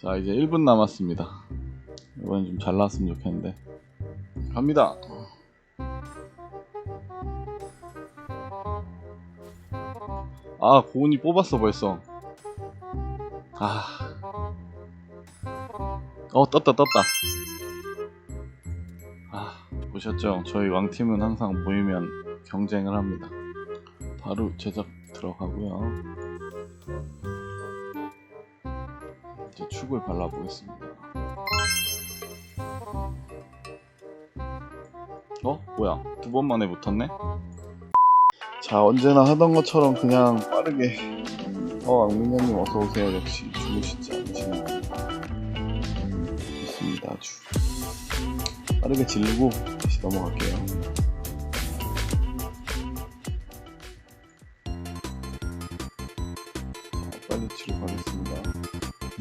자 이제 1분 남았습니다. 이번엔 좀 잘 나왔으면 좋겠는데 갑니다. 아 고은이 뽑았어 벌써. 아. 어 떴다 떴다. 아 보셨죠? 저희 왕팀은 항상 모이면 경쟁을 합니다. 바로 제작 들어가고요. 이제 축을 발라보겠습니다. 어? 뭐야? 두 번 만에 붙었네? 자, 언제나 하던 것처럼 그냥 빠르게. 어, 악민현님 어서오세요. 역시 주무시지 않으시나요? 좋습니다, 아주. 빠르게 질르고 다시 넘어갈게요.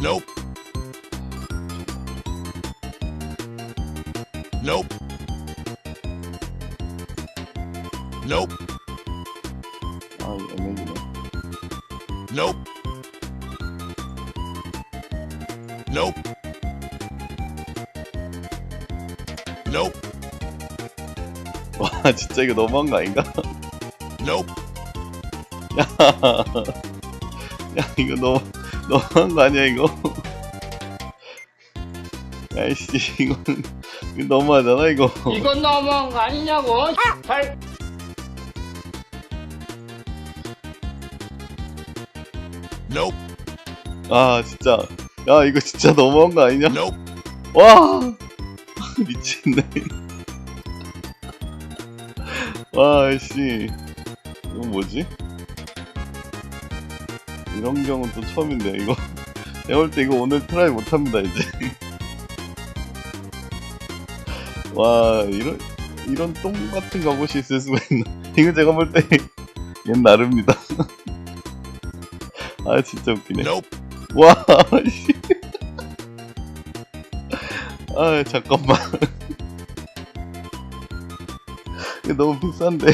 Nope. Nope. Nope. 아. Nope. Nope. Nope. 와, 진짜 이거 너무한 거 아닌가? Nope. 야 이거 너무 너무한 거 아니야 이거? 야이씨 이건 이거 너무하잖아 이거. 이건 너무한 거 아니냐고. 발. Nope. 아 진짜 야 이거 진짜 너무한 거 아니냐? Nope. 와 미친네. 와씨 이거 뭐지? 이런 경우는 또 처음인데 이거 볼때 이거 오늘 트라이 못합니다 이제. 와 이런 이런 똥 같은 갑옷이 있을 수가 있나? 이거 제가 볼때 얘는 나릅니다. 아 진짜 웃기네. 와, 씨. 아, 잠깐만. 이거 너무 비싼데.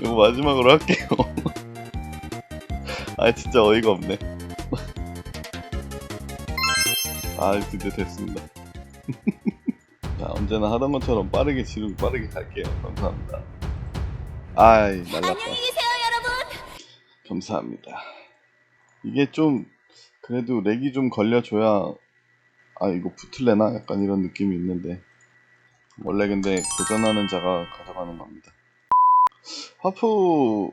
이거 마지막으로 할게요. 아, 진짜 어이가 없네. 아, 드디어 됐습니다. 자, 언제나 하던 것처럼 빠르게 지르고 빠르게 갈게요. 감사합니다. 아이, 날랐다. 감사합니다. 이게 좀 그래도 렉이 좀 걸려줘야 아 이거 붙을래나 약간 이런 느낌이 있는데 원래 근데 도전하는 자가 가져가는 겁니다. 하프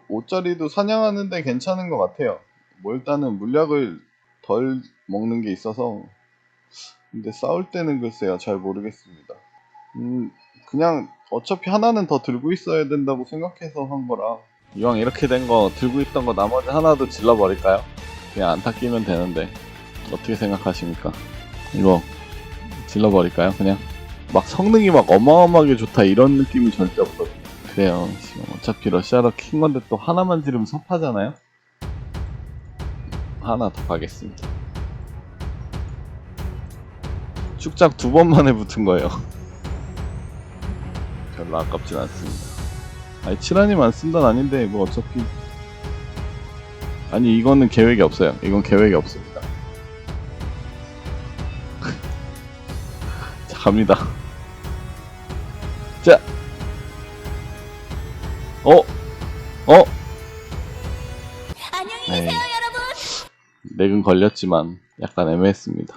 5짜리도 사냥하는데 괜찮은 것 같아요. 뭐 일단은 물약을 덜 먹는 게 있어서 근데 싸울 때는 글쎄요 잘 모르겠습니다. 음 그냥 어차피 하나는 더 들고 있어야 된다고 생각해서 한 거라 이왕 이렇게 된 거 들고 있던 거 나머지 하나도 질러버릴까요? 그냥 안타 끼면 되는데 어떻게 생각하십니까? 이거 질러버릴까요? 그냥 막 성능이 막 어마어마하게 좋다 이런 느낌이 절대 없거든요. 그래요. 지금 어차피 러시아로 킨 건데 또 하나만 지르면 섭하잖아요. 하나 더 가겠습니다. 축작 두 번 만에 붙은 거예요. 별로 아깝진 않습니다. 아니 칠한이만 쓴단 아닌데 뭐 어차피 아니 이거는 계획이 없어요. 이건 계획이 없습니다. 자 갑니다. 자, 어, 어, 안녕히. 계세요, 여러분. 렉은 걸렸지만 약간 애매했습니다.